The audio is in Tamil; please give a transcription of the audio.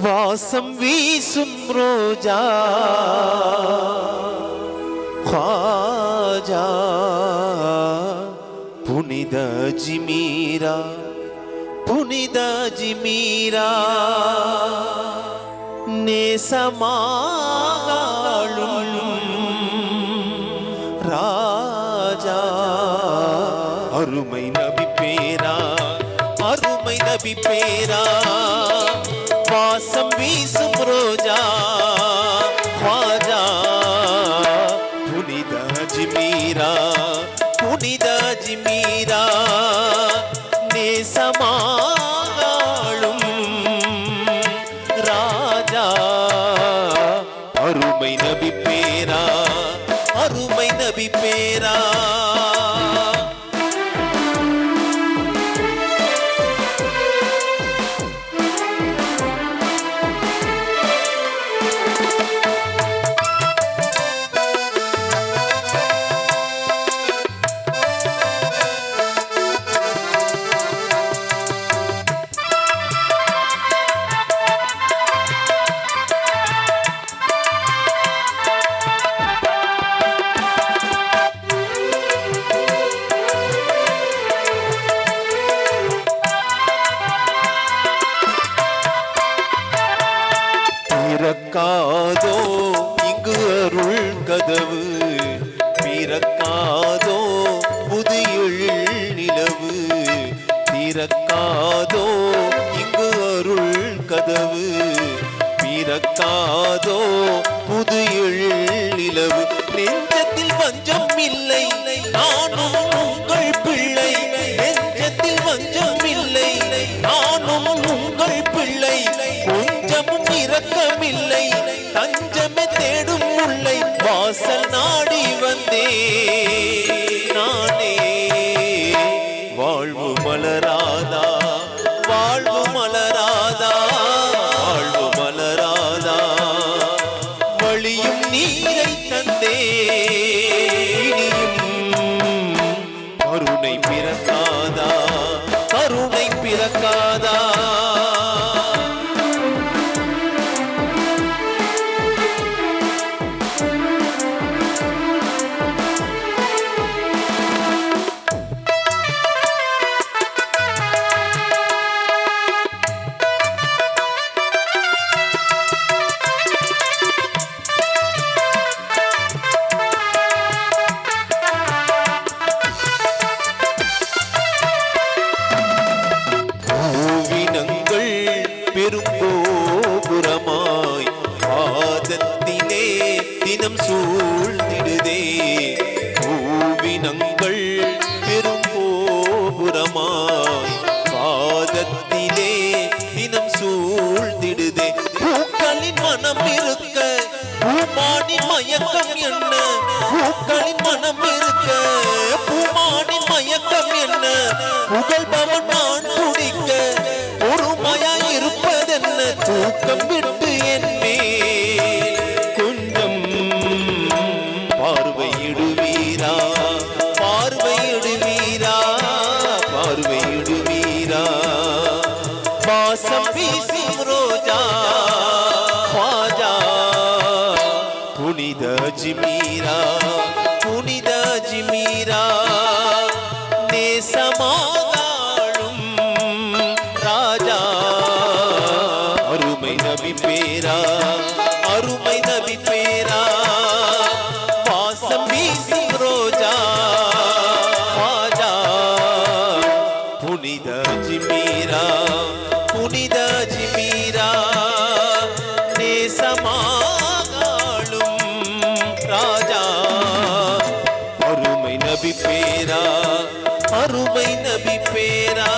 வாசம் வீசும் ரோஜா. ஹாஜா புனித ஜிமீரா புனித ஜிமீரா. நேசமாளும் ராஜா. அருமை நபி பேரா அருமை நபி பேரா. வாசம் வீசும் ரோஜா வாஜா புனித ஜிமீரா புனித ஜிமீரா நேசமாளும் ராஜா அருமை நபி பேரா அருமை நபி பேரா கதவு பிறக்காதோ புதியுள் நிலவு. பிறக்காதோ இங்கு அருள் கதவு. பிறக்காதோ புதியுள் நிலவு. நெஞ்சத்தில் பஞ்சம் இல்லை நானும் கருணை பிறக்காதா? கருணை பிறக்காதா? மனம் இருக்க பூமானி மயக்கம் என்ன? பூக்களின் மனம் இருக்க பூமானி மயக்கம் என்ன? புகழ் பவன் நான் துடிக்க பொறுமையாய் இருப்பதென்ன? தூக்கம் விட்டு என் கொஞ்சம் பார்வையிடுவீரா? பார்வையிடுவீரா? பார்வையிடுவீரா? வாசம் வீசும் அஜ்மீரா புனித அஜ்மீரா நேசமாதாளும் ராஜா. அருமை நபி பேரா அருமை நபி பேரா பாசம் வீசும் ரோஜா ராஜா. புனித அஜ்மீரா புனித அஜ்மீரா நேசமா நபி பேரா. அருமை நபி பேரா.